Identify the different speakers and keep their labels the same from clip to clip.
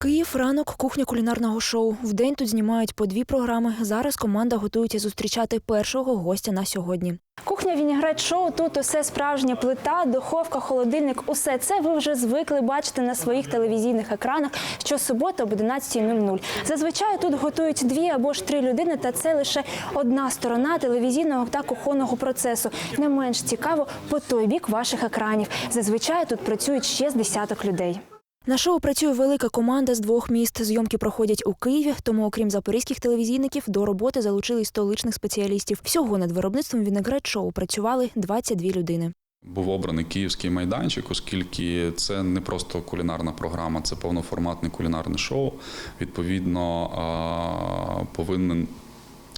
Speaker 1: Київ ранок, кухня кулінарного шоу. Вдень тут знімають по дві програми. Зараз команда готується зустрічати першого гостя на сьогодні. Кухня Вінігрет шоу. Тут усе справжня плита, духовка, холодильник. Усе це ви вже звикли бачити на своїх телевізійних екранах щосуботи об 11.00. Зазвичай тут готують дві або ж три людини, та це лише одна сторона телевізійного та кухонного процесу. Не менш цікаво по той бік ваших екранів. Зазвичай тут працюють ще з десяток людей. На шоу працює велика команда з двох міст. Зйомки проходять у Києві, тому, окрім запорізьких телевізійників, до роботи залучили столичних спеціалістів. Всього над виробництвом Вінегрет шоу працювали 22 людини.
Speaker 2: Був обраний київський майданчик, оскільки це не просто кулінарна програма, це повноформатне кулінарне шоу. Відповідно, повинен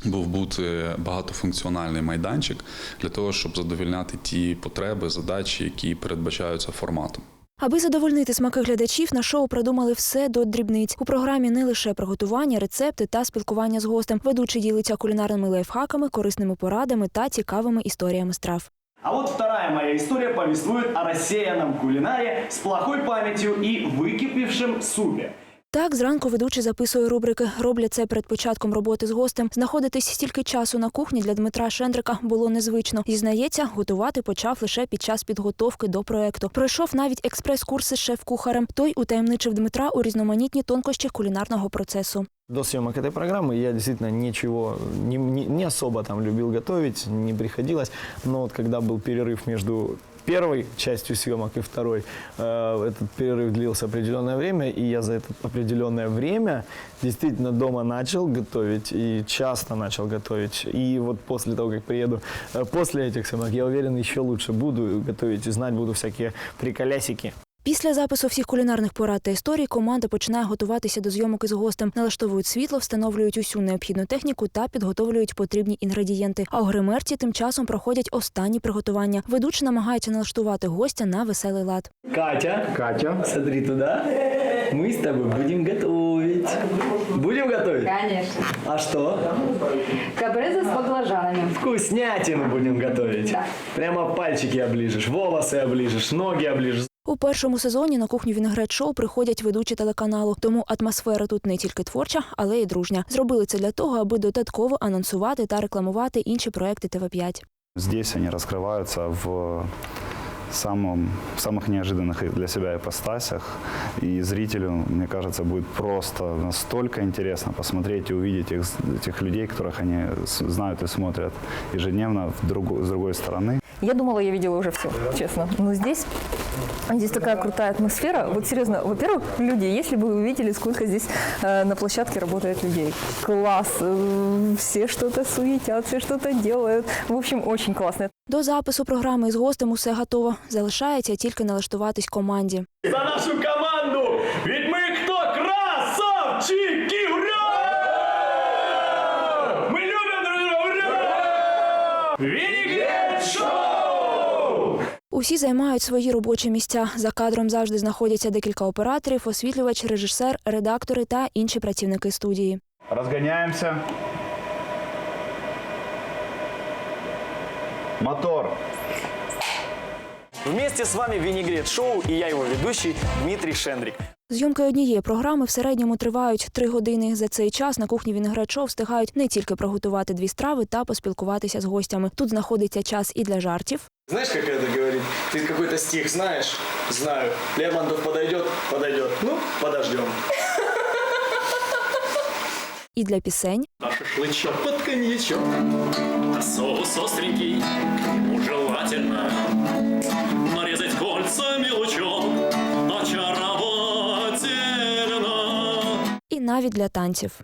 Speaker 2: був бути багатофункціональний майданчик для того, щоб задовільняти ті потреби, задачі, які передбачаються форматом.
Speaker 1: Аби задовольнити смаки глядачів, на шоу продумали все до дрібниць. У програмі не лише приготування, рецепти та спілкування з гостем. Ведучі ділиться кулінарними лайфхаками, корисними порадами та цікавими історіями страв.
Speaker 3: А вот вторая моя история повествует о рассеянном кулинаре с плохой памятью и выкипевшем супе.
Speaker 1: Так, зранку ведучий записує рубрики. Роблять це перед початком роботи з гостем. Знаходитись стільки часу на кухні для Дмитра Шендрика було незвично. Зізнається, готувати почав лише під час підготовки до проекту. Пройшов навіть експрес-курси з шеф-кухарем. Той утаємничив Дмитра у різноманітні тонкощі кулінарного процесу.
Speaker 4: До съемок этой программы я действительно ничего, не, не- не особо там любил готовить, не приходилось. Но вот когда был перерыв между первой частью съемок и второй, э, этот перерыв длился определенное время, и я за это определенное время действительно дома начал готовить и часто начал готовить. И вот после того, как приеду, э, после этих съемок, я уверен, еще лучше буду готовить и знать буду всякие приколясики.
Speaker 1: Після запису всіх кулінарних порад та історій команда починає готуватися до зйомок із гостем, налаштовують світло, встановлюють усю необхідну техніку та підготовлюють потрібні інгредієнти. А у гримерці тим часом проходять останні приготування. Ведучий намагається налаштувати гостя на веселий лад.
Speaker 3: Катя, Катя, смотри туда. Мы с тобой будем готовить. Будем готовить?
Speaker 5: Конечно.
Speaker 3: А что?
Speaker 5: Кабрезы с баклажанами.
Speaker 3: Вкуснятину будем готовить.
Speaker 5: Да.
Speaker 3: Прямо пальчики оближешь, волосы оближешь, ноги оближешь.
Speaker 1: У першому сезоні на кухню Вінгрет шоу приходять ведучі телеканалу, тому атмосфера тут не тільки творча, але й дружня. Зробили це для того, аби додатково анонсувати та рекламувати інші проекти ТВ 5
Speaker 6: Здесь они раскрываются в самом, самых неожиданных для себя ипостасях. И зрителю, мне кажется, будет просто настолько интересно посмотреть и увидеть их, этих людей, которых они с- знают и смотрят ежедневно в другу- с другой стороны.
Speaker 7: Я думала, я видела уже все, честно. Но здесь, здесь такая крутая атмосфера. Вот серьезно, во-первых, люди, если бы вы увидели, сколько здесь э, на площадке работает людей. Класс. э, все что-то суетят, все что-то делают. В общем, очень классно.
Speaker 1: До запису програми із гостем усе готово. Залишається тільки налаштуватись команді.
Speaker 3: За нашу команду! Ведь мы кто? Красавчики! Ура! Мы любим друг друга! Ура! Винегрет Шоу!
Speaker 1: Усі займають свої робочі місця. За кадром завжди знаходяться декілька операторів, освітлювач, режисер, редактори та інші працівники студії.
Speaker 6: Розганяємося. Мотор.
Speaker 3: Вместе с вами Винегрет Шоу и я его ведущий Дмитрий Шендрик.
Speaker 1: Зйомки однієї програми в середньому тривають три години. За цей час на кухні Вінегрет Шоу встигають не тільки приготувати дві страви та поспілкуватися з гостями. Тут знаходиться час і для жартів,
Speaker 8: Знаешь, как это говорит? Ты какой-то стих знаешь? Знаю. Лермонтов подойдет? Подойдет. Ну, подождем.
Speaker 1: і для пісень.
Speaker 8: А шашлычок под коньячок.
Speaker 9: А соус остренький, ему желательно
Speaker 1: навіть для танців.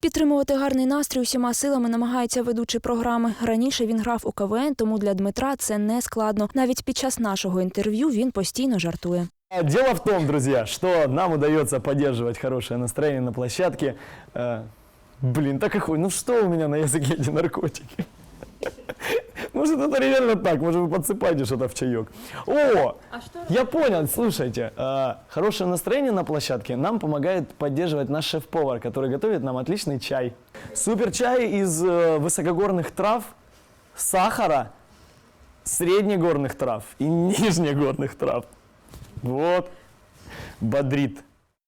Speaker 1: Підтримувати гарний настрій усіма силами намагається ведучий програми. Раніше він грав у КВН, тому для Дмитра це не складно. Навіть під час нашого інтерв'ю він постійно жартує.
Speaker 4: А, Дело в том, друзья, что нам удается поддерживать хорошее настроение на площадке. Э, блин, так и хуй, ну что у меня на языке эти наркотики? Может, это реально так, может, вы подсыпаете что-то в чаек. О, я понял, слушайте, э, хорошее настроение на площадке нам помогает поддерживать наш шеф-повар, который готовит нам отличный чай. Супер чай из э, высокогорных трав, сахара среднегорных трав и нижнегорных трав. Вот, бодрит.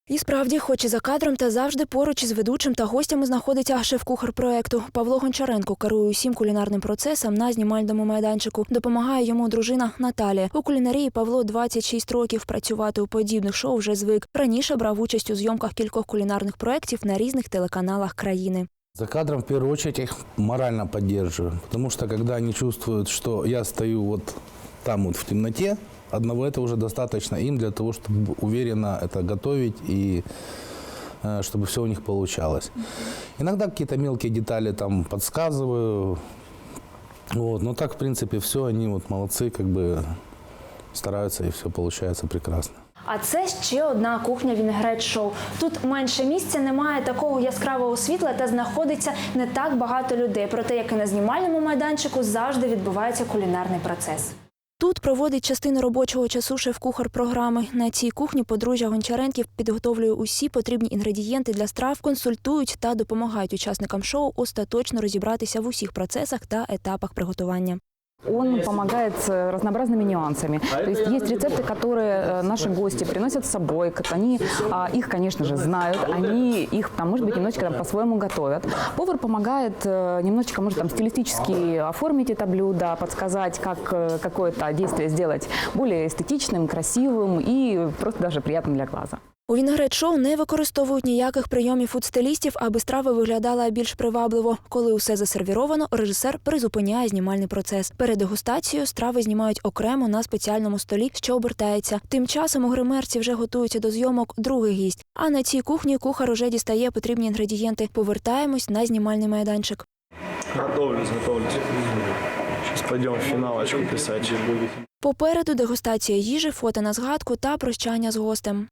Speaker 1: І справді, хоч і за кадром, та завжди поруч із ведучим та гостями знаходиться шеф-кухар проекту. Павло Гончаренко керує усім кулінарним процесом на знімальному майданчику. Допомагає йому дружина Наталія. У кулінарії Павло 26 років. Працювати у подібних шоу вже звик. Раніше брав участь у зйомках кількох кулінарних проєктів на різних телеканалах країни.
Speaker 10: За кадром в первую очередь я морально поддерживаю, потому что когда они чувствуют, что я стою вот там вот в темноте, одного этого уже достаточно им для того, чтобы уверенно это готовить и э, чтобы все у них получалось. Иногда какие-то мелкие детали там подсказываю, вот, но так в принципе все, они вот молодцы, как бы стараются и все получается прекрасно.
Speaker 1: А це ще одна кухня Вінегрет Шоу. Тут менше місця, немає такого яскравого світла та знаходиться не так багато людей. Проте, як і на знімальному майданчику, завжди відбувається кулінарний процес. Тут проводить частину робочого часу шеф-кухар програми. На цій кухні подружжя Гончаренків підготовлює усі потрібні інгредієнти для страв, консультують та допомагають учасникам шоу остаточно розібратися в усіх процесах та етапах приготування.
Speaker 5: Он помогает с разнообразными нюансами. То есть есть рецепты, которые э, наши гости приносят с собой. как Они а, их, конечно же, знают. Они их, там, может быть, немножечко там, по-своему готовят. Повар помогает э, немножечко, может, там, стилистически оформить это блюдо, подсказать, как э, какое-то действие сделать более эстетичным, красивым и просто даже приятным для глаза.
Speaker 1: У Вінегрет шоу не використовують ніяких прийомів фудстилістів, аби страва виглядала більш привабливо. Коли усе засервіровано, режисер призупиняє знімальний процес. Перед дегустацією страви знімають окремо на спеціальному столі, що обертається. Тим часом у гримерці вже готується до зйомок другий гість. А на цій кухні кухар уже дістає потрібні інгредієнти. Повертаємось на знімальний майданчик.
Speaker 4: Готовлюсь, готовлюсь. Сейчас пойдем финалочку писать.
Speaker 1: Попереду дегустація їжі, фото на згадку та прощання з гостем.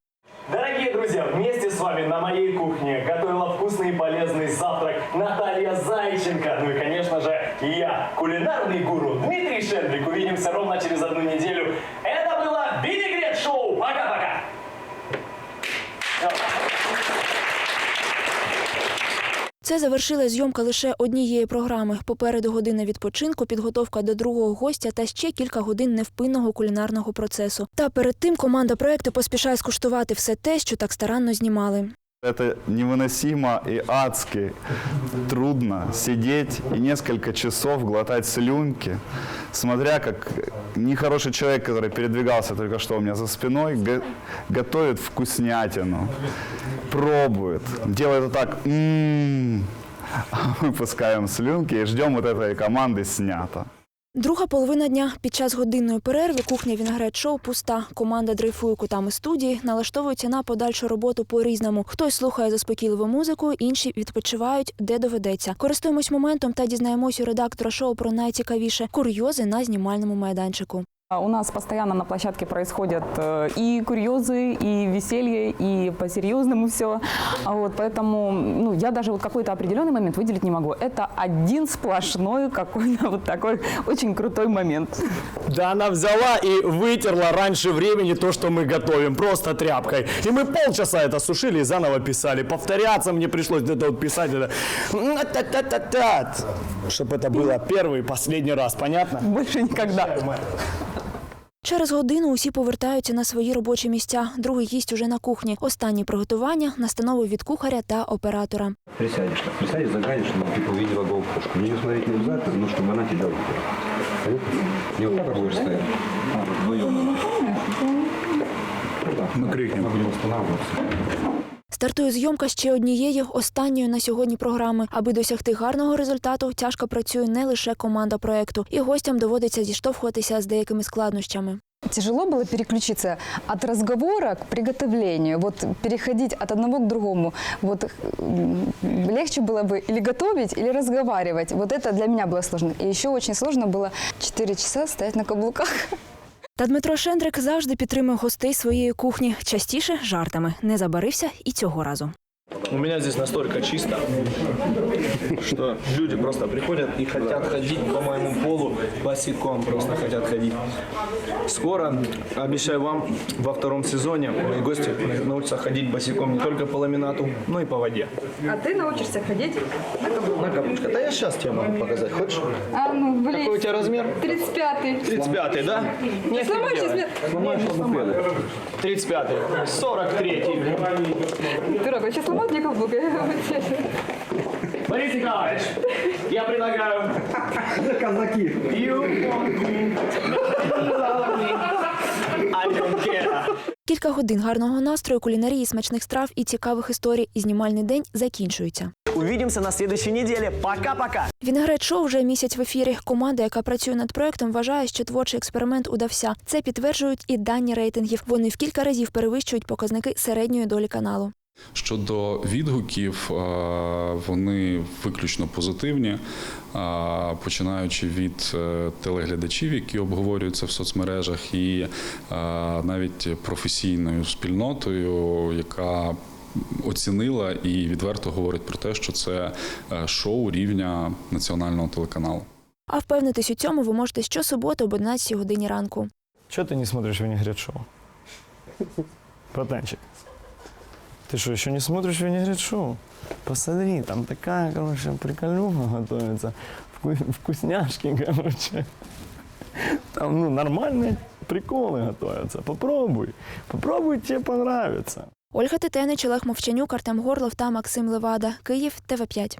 Speaker 3: Дорогие друзья, вместе с вами на моей кухне готовила вкусный и полезный завтрак Наталья Зайченко. Ну и, конечно же, я, кулинарный гуру Дмитрий Шендрик. Увидимся ровно через одну неделю. Это было Винегрет Шоу. Пока-пока.
Speaker 1: Це завершила зйомка лише однієї програми. Попереду година відпочинку, підготовка до другого гостя та ще кілька годин невпинного кулінарного процесу. Та перед тим команда проекту поспішає скуштувати все те, що так старанно знімали.
Speaker 6: Это невыносимо и адски трудно сидеть и несколько часов глотать слюнки, смотря как нехороший человек, который передвигался только что у меня за спиной, го- готовит вкуснятину, пробует, делает вот так, «М-м-м». а мы пускаем слюнки и ждем вот этой команды снято.
Speaker 1: Друга половина дня під час годинної перерви кухня Вінегрет Шоу пуста. Команда дрейфує кутами студії, налаштовується на подальшу роботу по-різному. Хтось слухає заспокійливу музику, інші відпочивають, де доведеться. Користуємось моментом та дізнаємось у редактора шоу про найцікавіше курйози на знімальному майданчику.
Speaker 5: А У нас постоянно на площадке происходят э, и курьезы, и веселье, и по-серьезному все. Вот, поэтому ну, я даже вот какой-то определенный момент выделить не могу. Это один сплошной какой-то вот такой очень крутой момент.
Speaker 4: Да она взяла и вытерла раньше времени то, что мы готовим, просто тряпкой. И мы полчаса это сушили и заново писали. Повторяться мне пришлось это вот писать. Это... Чтобы это было первый и последний раз, понятно?
Speaker 5: Больше никогда.
Speaker 1: Через годину усі повертаються на свої робочі місця. Другий гість уже на кухні. Останні приготування, настанови від кухаря та оператора.
Speaker 11: Присядешь так, присядешь, заглянешь, чтобы ты увидела головушку. На нее смотреть не обязательно, но чтобы она тебя увидела. Понятно? Не вот так а будешь стоять, а вот вдвоем. Мы крикнем. Мы будем останавливаться.
Speaker 1: Стартує зйомка ще однієї останньої на сьогодні програми. Аби досягти гарного результату, тяжко працює не лише команда проекту, і гостям доводиться зіштовхуватися з деякими складнощами.
Speaker 5: Тяжело было переключиться от разговора к приготовлению, вот переходить от одного к другому. Вот м, легче было бы или готовить, или разговаривать. Вот это для меня было сложно. И еще очень сложно было 4 часа стоять на каблуках.
Speaker 1: Та Дмитро Шендрик завжди підтримує гостей своєї кухні, частіше жартами. Не забарився і цього разу.
Speaker 8: У меня здесь настолько чисто, что люди просто приходят и хотят ходить по моему полу босиком, просто хотят ходить. Скоро, обещаю вам, во втором сезоне мои гости научатся ходить босиком не только по ламинату, но и по воде.
Speaker 7: А ты научишься ходить на каблуках.
Speaker 8: На каблучках. Да я сейчас тебе могу показать. Хочешь?
Speaker 7: А, ну, блин.
Speaker 8: Какой у тебя размер?
Speaker 7: 35-й.
Speaker 8: 35 да?
Speaker 7: Не сломай сейчас мне.
Speaker 8: Сломаешь логопеды. 35 43
Speaker 7: Дурак, сейчас сломает мне каблук.
Speaker 8: Борис Николаевич, я предлагаю... Казаки. You want me. Love me. I don't care.
Speaker 1: Кілька годин гарного настрою, кулінарії, смачних страв і цікавих історій. І знімальний день закінчується.
Speaker 3: Увідімося на слідчій неділі. Пока-пока.
Speaker 1: Вінегрет шоу вже місяць в ефірі. Команда, яка працює над проектом, вважає, що творчий експеримент удався. Це підтверджують і дані рейтингів. Вони в кілька разів перевищують показники середньої долі каналу.
Speaker 2: Щодо відгуків, е, вони виключно позитивні, е, починаючи від е, телеглядачів, які обговорюються в соцмережах, і навіть професійною спільнотою, яка оцінила і відверто говорить про те, що це шоу рівня національного телеканалу.
Speaker 1: А впевнитись у цьому ви можете щосуботи об 11 годині ранку.
Speaker 4: Что ты не смотришь винегрет шоу? Братанчик, ты что, еще не смотришь винегрет шоу? Посмотри, там такая, короче, приколюха готовится. Вку- Вкусняшки, короче. Там, ну, нормальные приколы готовятся. Попробуй. Попробуй, тебе понравится.
Speaker 1: Ольга Тетенич, Олег Мовчанюк, Артем Горлов та Максим Левада. Київ, ТВ5.